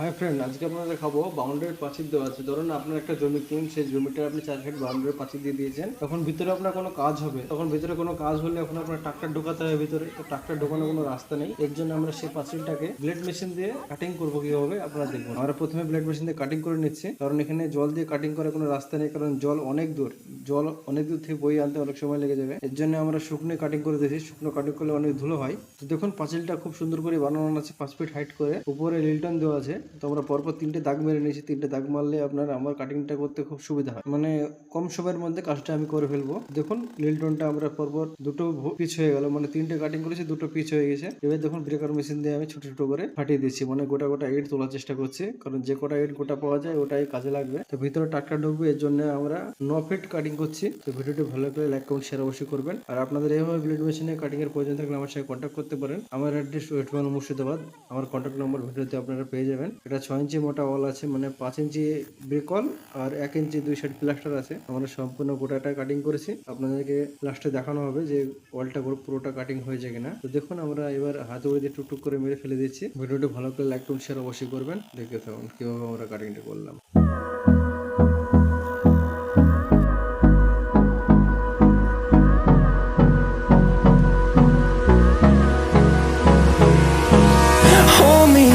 Hi friend আজকে আপনারা দেখাবো বাউন্ডারি প্রাচীর দেওয়া আছে। ধরুন আপনার একটা জমি কিনুন সেই জমিটা আপনি চার সাইড বাউন্ডারি প্রাচীর দিয়ে দিয়েছেন। তখন ভিতরে আপনার কোনো কাজ হবে। তখন ভিতরে কোনো কাজ হলে এখন আপনার ট্রাক্টর ঢোকাতে হবে ভিতরে। তো ট্রাক্টর ঢোকানোর কোনো রাস্তা নেই। এর জন্য আমরা সেই পাঁচিলটাকে ব্লেড মেশিন দিয়ে কাটিং করব কীভাবে আপনারা দেখুন। আমরা প্রথমে ব্লেড মেশিন দিয়ে কাটিং করে নিচ্ছি। কারণ এখানে জল দিয়ে কাটিং করার কোনো রাস্তা নেই, কারণ জল অনেক দূর। জল অনেক দূর থেকে বই আনতে অনেক সময় লেগে যাবে। এর জন্য আমরা শুকনো কাটিং করে দিয়েছি। শুকনো কাটিং করলে অনেক ধুলো হয়। তো দেখুন, পাঁচিলটা খুব সুন্দর করে বানানো আছে, পাঁচ ফিট হাইট করে। উপরে লিলটন দেওয়া আছে। তো আমরা পরপর তিনটে দাগ মেরে নিয়েছি, তিনটে দাগ মারলে আপনার আমার কাটিংটা করতে খুব সুবিধা হয়। মানে কম সময়ের মধ্যে কাজটা আমি করে ফেলব। দেখুন লিল্টনটা আমরা পরপর দুটো পিচ হয়ে গেল মানে তিনটে কাটিং করেছি, দুটো পিচ হয়ে গেছে। এবার দেখুন ব্রেকার মেশিন দিয়ে আমি ছোট ছোট করে ফাটিয়ে দিচ্ছি মানে গোটা গোটা এড তোলার চেষ্টা করছি, কারণ যে কটা এড গোটা পাওয়া যায়, ওটাই কাজে লাগবে। তো ভিতরে টাটকা ঢুকবে, এর জন্য আমরা ন ফিট কাটিং করছি। তো ভিডিওটি ভালো করে লাইক কমেন্ট শেয়ার অবশ্যই করবেন। আর আপনাদের এইভাবে ব্লেড মেশিনে কাটিং এর প্রয়োজন থাকলে আমার সাথে কন্ট্যাক্ট করতে পারেন। আমার অ্যাড্রেস ওয়েটমান মুর্শিদাবাদ। আমার কন্ট্যাক্ট নম্বর ভিডিওতে আপনারা পেয়ে যাবেন। এটা ছয় ইঞ্চি মোটা ওয়াল আছে মানে পাঁচ ইঞ্চি ব্রেকল আর এক ইঞ্চি দুই সাইড প্লাস্টার আছে। আমরা সম্পূর্ণ গোটাটা কাটিং করেছি। আপনাদেরকে লাস্টে দেখানো হবে যে ওয়ালটা পুরো- পুরোটা কাটিং হয়েছে কিনা। তো দেখুন, আমরা এবার হাতে উড়ে দিয়ে টুকটুক করে মেরে ফেলে দিচ্ছি। ভিডিওটি ভালো করে লাইক টুন শেয়ার অবশ্যই করবেন। দেখে থাকুন, কীভাবে আমরা কাটিংটা করলাম।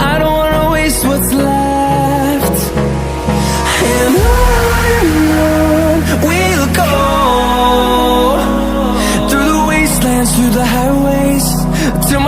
I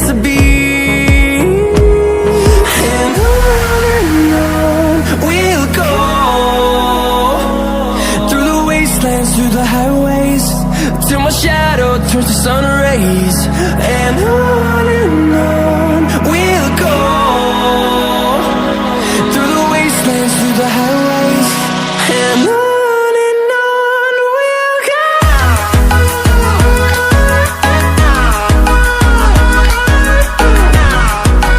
wanna be. And on and on we'll go through the wastelands, through the highways, till my shadow turns to sun rays. And on